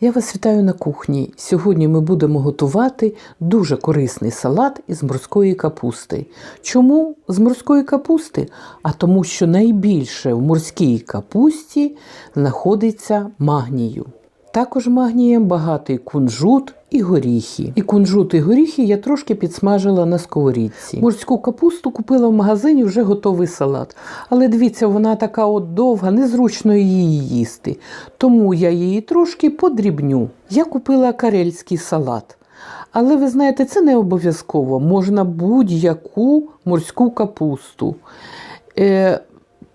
Я вас вітаю на кухні. Сьогодні ми будемо готувати дуже корисний салат із морської капусти. Чому з морської капусти? А тому, що найбільше в морській капусті знаходиться магнію. Також магнієм багатий кунжут і горіхи. І кунжут і горіхи я трошки підсмажила на сковорідці. Морську капусту купила в магазині вже готовий салат. Але дивіться, вона така от довга, незручно її їсти. Тому я її трошки подрібню. Я купила карельський салат. Але ви знаєте, це не обов'язково. Можна будь-яку морську капусту. Е,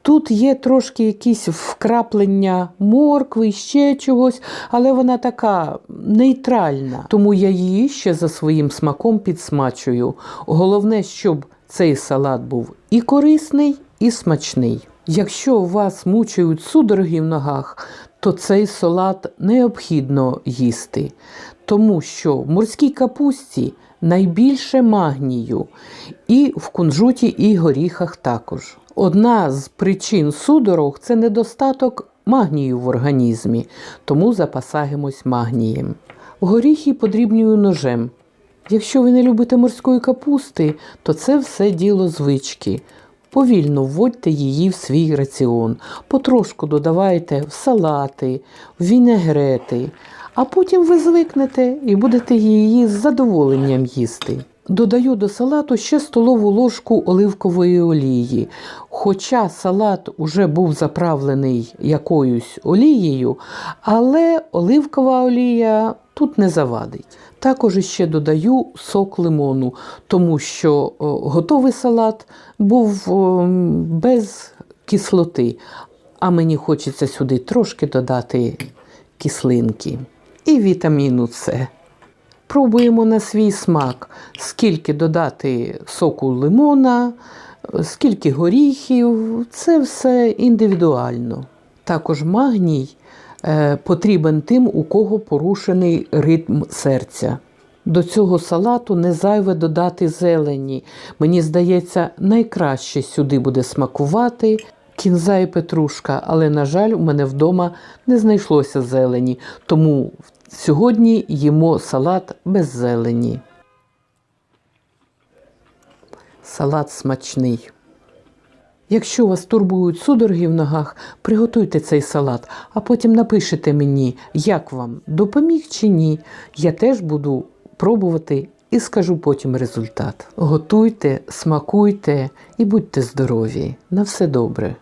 Тут є трошки якісь вкраплення моркви, ще чогось, але вона така нейтральна. Тому я її ще за своїм смаком підсмачую. Головне, щоб цей салат був і корисний, і смачний. Якщо вас мучають судороги в ногах, то цей салат необхідно їсти, тому що в морській капусті найбільше магнію, і в кунжуті, і горіхах також. Одна з причин судорог це недостаток магнію в організмі, тому запасаємось магнієм. Горіхи подрібнюю ножем. Якщо ви не любите морської капусти, то це все діло звички. Повільно вводьте її в свій раціон, потрошку додавайте в салати, в вінегрети, а потім ви звикнете і будете її з задоволенням їсти. Додаю до салату ще столову ложку оливкової олії. Хоча салат уже був заправлений якоюсь олією, але оливкова олія тут не завадить. Також ще додаю сок лимону, тому що готовий салат був без кислоти, а мені хочеться сюди трошки додати кислинки і вітаміну С. Пробуємо на свій смак, скільки додати соку лимона, скільки горіхів. Це все індивідуально. Також магній е, потрібен тим, у кого порушений ритм серця. До цього салату не зайве додати зелені. Мені здається, найкраще сюди буде смакувати кінза і петрушка, але, на жаль, у мене вдома не знайшлося зелені, тому сьогодні їмо салат без зелені. Салат смачний. Якщо вас турбують судороги в ногах, приготуйте цей салат, а потім напишете мені, як вам допоміг чи ні. Я теж буду пробувати і скажу потім результат. Готуйте, смакуйте і будьте здорові. На все добре.